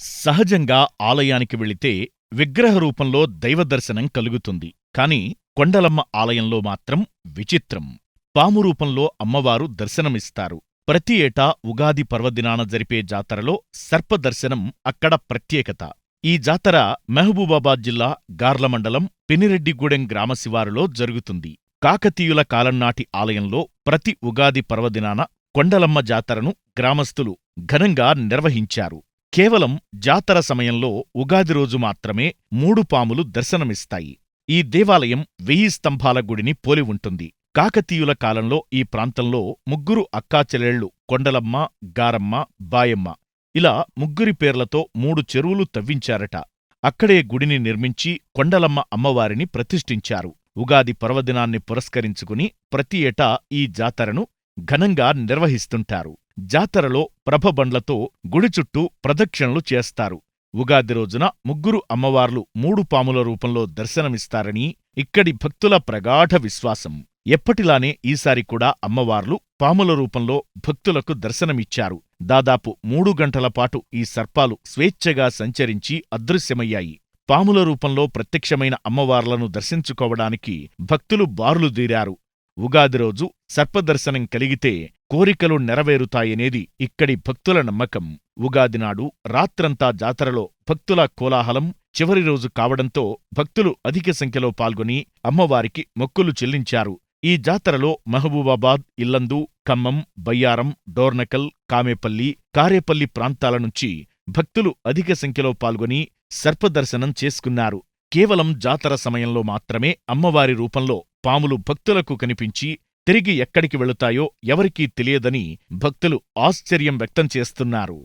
సహజంగా ఆలయానికి వెళితే విగ్రహ రూపంలో దైవదర్శనం కలుగుతుంది. కాని కొండలమ్మ ఆలయంలో మాత్రం విచిత్రం. పాము రూపంలో అమ్మవారు దర్శనమిస్తారు. ప్రతి ఏటా ఉగాది పర్వదినాన జరిపే జాతరలో సర్పదర్శనం అక్కడ ప్రత్యేకత. ఈ జాతర మహబూబాబాద్ జిల్లా గార్ల మండలం పినిరెడ్డిగూడెం గ్రామ శివారులో జరుగుతుంది. కాకతీయుల కాలంనాటి ఆలయంలో ప్రతి ఉగాది పర్వదినాన కొండలమ్మ జాతరను గ్రామస్తులు ఘనంగా నిర్వహించారు. కేవలం జాతర సమయంలో ఉగాది రోజు మాత్రమే మూడు పాములు దర్శనమిస్తాయి. ఈ దేవాలయం వెయ్యి స్తంభాల గుడిని పోలి ఉంటుంది. కాకతీయుల కాలంలో ఈ ప్రాంతంలో ముగ్గురు అక్కాచెల్లెళ్ళు కొండలమ్మ గారమ్మ బాయమ్మ ఇలా ముగ్గురి పేర్లతో మూడు చెరువులు తవ్వించారట. అక్కడే గుడిని నిర్మించి కొండలమ్మ అమ్మవారిని ప్రతిష్ఠించారు. ఉగాది పర్వదినాన్ని పురస్కరించుకుని ప్రతి ఏటా ఈ జాతరను ఘనంగా నిర్వహిస్తుంటారు. జాతరలో ప్రభబండ్లతో గుడి చుట్టూ ప్రదక్షిణలు చేస్తారు. ఉగాది రోజున ముగ్గురు అమ్మవార్లు మూడు పాముల రూపంలో దర్శనమిస్తారని ఇక్కడి భక్తుల ప్రగాఢ విశ్వాసం. ఎప్పటిలానే ఈసారి కూడా అమ్మవార్లు పాముల రూపంలో భక్తులకు దర్శనమిచ్చారు. దాదాపు మూడు గంటల పాటు ఈ సర్పాలు స్వేచ్ఛగా సంచరించి అదృశ్యమయ్యాయి. పాముల రూపంలో ప్రత్యక్షమైన అమ్మవార్లను దర్శించుకోవడానికి భక్తులు బారులు దీరారు ఉగాది రోజు సర్పదర్శనం కలిగితే కోరికలు నెరవేరుతాయనేది ఇక్కడి భక్తుల నమ్మకం. ఉగాది నాడు రాత్రంతా జాతరలో భక్తుల కోలాహలం చివరి రోజు కావడంతో భక్తులు అధిక సంఖ్యలో పాల్గొని అమ్మవారికి మొక్కులు చెల్లించారు. ఈ జాతరలో మహబూబాబాద్ ఇల్లందు ఖమ్మం బయ్యారం డోర్నకల్ కామేపల్లి కారేపల్లి ప్రాంతాల నుంచి భక్తులు అధిక సంఖ్యలో పాల్గొని సర్పదర్శనం చేసుకున్నారు. కేవలం జాతర సమయంలో మాత్రమే అమ్మవారి రూపంలో పాములు భక్తులకు కనిపించి తిరిగి ఎక్కడికి వెళుతాయో ఎవరికీ తెలియదని భక్తులు ఆశ్చర్యం వ్యక్తం చేస్తున్నారు.